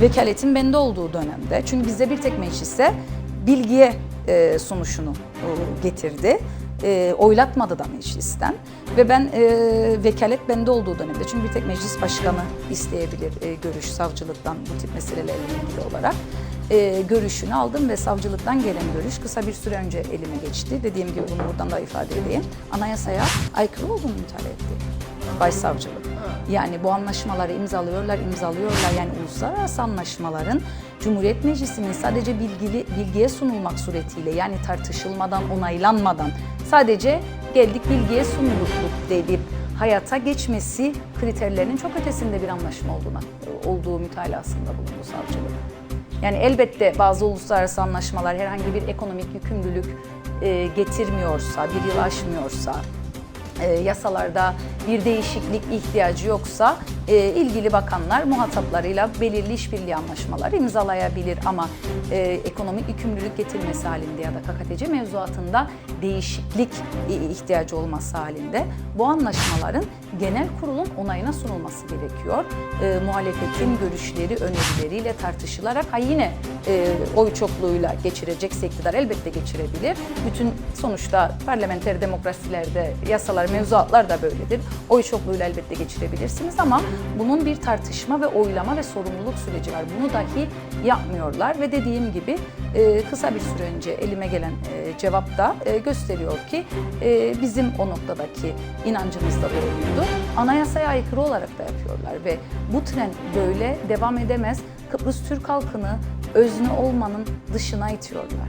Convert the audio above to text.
Vekaletin bende olduğu dönemde, çünkü bizde bir tek meclise bilgiye e, sunuşunu e, getirdi. E, oylatmadı da meclisten ve ben e, vekalet bende olduğu dönemde çünkü bir tek meclis başkanı isteyebilir e, görüş savcılıktan bu tip meselelerle ilgili olarak e, görüşünü aldım ve savcılıktan gelen görüş kısa bir süre önce elime geçti. Dediğim gibi bunu buradan da ifade edeyim. Anayasaya aykırı olduğunu mütalaa etti başsavcılık. Yani bu anlaşmaları imzalıyorlar, imzalıyorlar. Yani uluslararası anlaşmaların Cumhuriyet Meclisi'nin sadece bilgili, bilgiye sunulmak suretiyle yani tartışılmadan, onaylanmadan sadece geldik bilgiye sunulduk deyip hayata geçmesi kriterlerinin çok ötesinde bir anlaşma olduğuna, olduğu mütalasında bulundu savcılık. Yani elbette bazı uluslararası anlaşmalar herhangi bir ekonomik yükümlülük e, getirmiyorsa, bir yıl aşmıyorsa, e, yasalarda bir değişiklik ihtiyacı yoksa e, ilgili bakanlar muhataplarıyla belirli işbirliği anlaşmaları imzalayabilir. Ama e, ekonomik yükümlülük getirmesi halinde ya da KKTC mevzuatında değişiklik ihtiyacı olması halinde bu anlaşmaların genel kurulun onayına sunulması gerekiyor. E, muhalefetin görüşleri, önerileriyle tartışılarak ha yine e, oy çokluğuyla geçirecekse iktidar elbette geçirebilir. Bütün sonuçta parlamenter demokrasilerde yasalar, mevzuatlar da böyledir. Oy çokluğuyla elbette geçirebilirsiniz ama bunun bir tartışma ve oylama ve sorumluluk süreci var. Bunu dahi yapmıyorlar ve dediğim gibi e, kısa bir süre önce elime gelen e, cevap da e, gösteriyor ki e, bizim o noktadaki inancımız da doğruydu. Anayasaya aykırı olarak da yapıyorlar ve bu trend böyle devam edemez. Kıbrıs Türk halkını özne olmanın dışına itiyorlar.